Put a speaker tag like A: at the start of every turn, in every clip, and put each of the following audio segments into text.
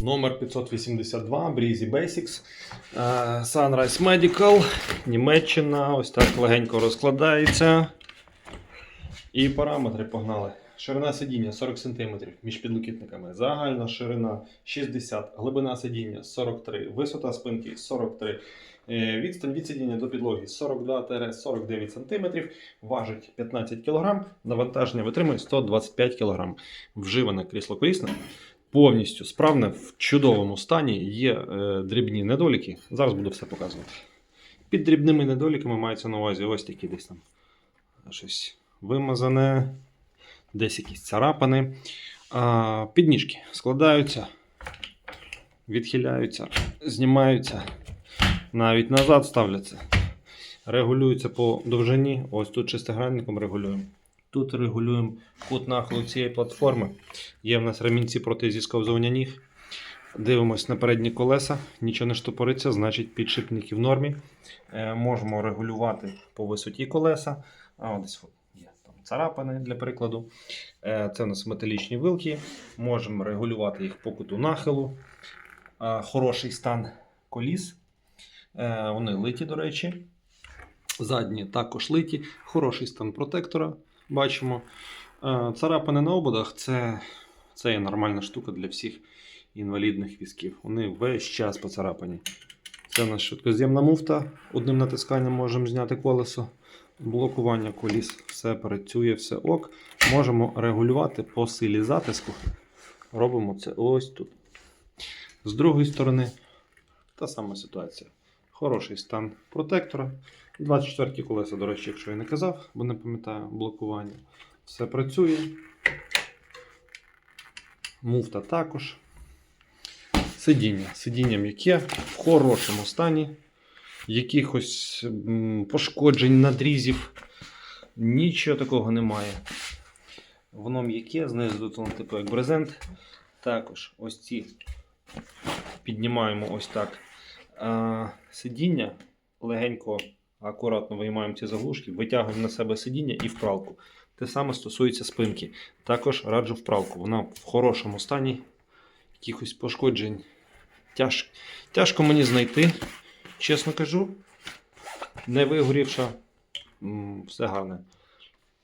A: Номер 582 Breezy Basics. Е, Sunrise Medical. Німеччина. Ось так легенько розкладається. І параметри погнали. Ширина сидіння 40 см між підлокітниками. Загальна ширина 60, глибина сидіння 43, висота спинки 43. Е, Відстань від сидіння до підлоги 42-49 см, важить 15 кг, навантаження витримує 125 кг. Вживане крісло колісне повністю справне в чудовому стані. Є е, дрібні недоліки. Зараз буду все показувати. Під дрібними недоліками мається на увазі ось такі десь там щось вимазане, десь якісь царапини. А, підніжки складаються, відхиляються, знімаються, навіть назад ставляться. Регулюються по довжині. Ось тут шестигранником регулюємо. Тут регулюємо кут нахилу цієї платформи. Є в нас ремінці проти зісковзування ніг. Дивимось на передні колеса, нічого не штопориться, значить підшипники в нормі. Е, можемо регулювати по висоті колеса. А, десь є там царапини для прикладу. Е, це у нас металічні вилки. Можемо регулювати їх по куту нахилу. Е, хороший стан коліс. Е, вони литі, до речі. Задні також литі. Хороший стан протектора. Бачимо. Е, Царапини на ободах це, це є нормальна штука для всіх інвалідних візків. Вони весь час поцарапані. Це нас швидкоз'ємна муфта. Одним натисканням можемо зняти колесо. Блокування коліс, все працює, все ок. Можемо регулювати по силі затиску. Робимо це ось тут. З другої сторони, та сама ситуація. Хороший стан протектора. 24 колеса, до речі, якщо я не казав, бо не пам'ятаю блокування. Все працює. Муфта також. Сидіння. Сидіння м'яке, в хорошому стані. Якихось пошкоджень, надрізів. Нічого такого немає. Воно м'яке, знизу тут типу як брезент. Також ось ці піднімаємо ось так. Сидіння легенько, акуратно виймаємо ці заглушки, витягуємо на себе сидіння і вправку. Те саме стосується спинки. Також раджу вправку. Вона в хорошому стані. Якихось пошкоджень. Тяж, тяжко мені знайти, чесно кажу. Не вигорівша, все гарне.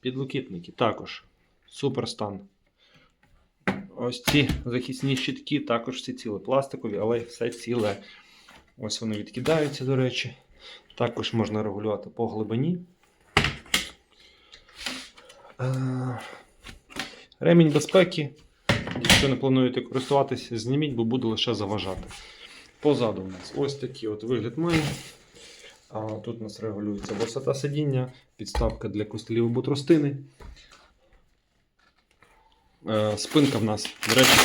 A: Підлокітники також. Супер стан. Ось ці захисні щитки також всі ціле. Пластикові, але все ціле. Ось вони відкидаються, до речі. Також можна регулювати по глибині. Е, Ремінь безпеки. Якщо не плануєте користуватися, зніміть, бо буде лише заважати. Позаду у нас ось такий от вигляд має. А, тут у нас регулюється висота сидіння, підставка для костелів або тростини. Е, Спинка в нас, до речі,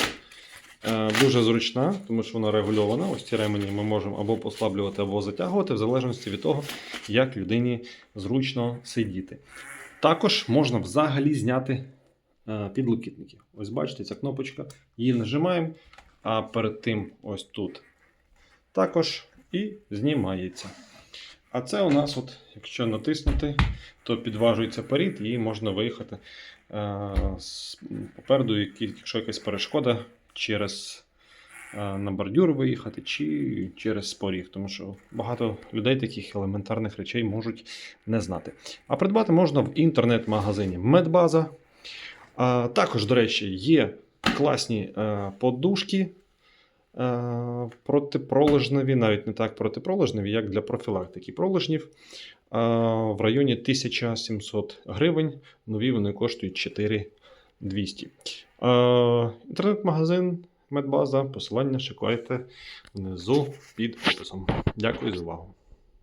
A: дуже зручна, тому що вона регульована. Ось ці ремені ми можемо або послаблювати, або затягувати, в залежності від того, як людині зручно сидіти. Також можна взагалі зняти е, підлокітники. Ось бачите, ця кнопочка. Її нажимаємо, а перед тим ось тут також і знімається. А це у нас, от, якщо натиснути, то підважується перед і можна виїхати е, попереду, якщо якась перешкода через е, на бордюр виїхати чи через споріг, тому що багато людей таких елементарних речей можуть не знати. А придбати можна в інтернет-магазині Медбаза. Також, до речі, є класні е, подушки е, протипроложневі, навіть не так протипроложневі, як для профілактики проложнів В районі 1700 гривень. Нові вони коштують 4 200. Е, інтернет-магазин Медбаза. Посилання шукайте внизу під описом. Дякую за увагу.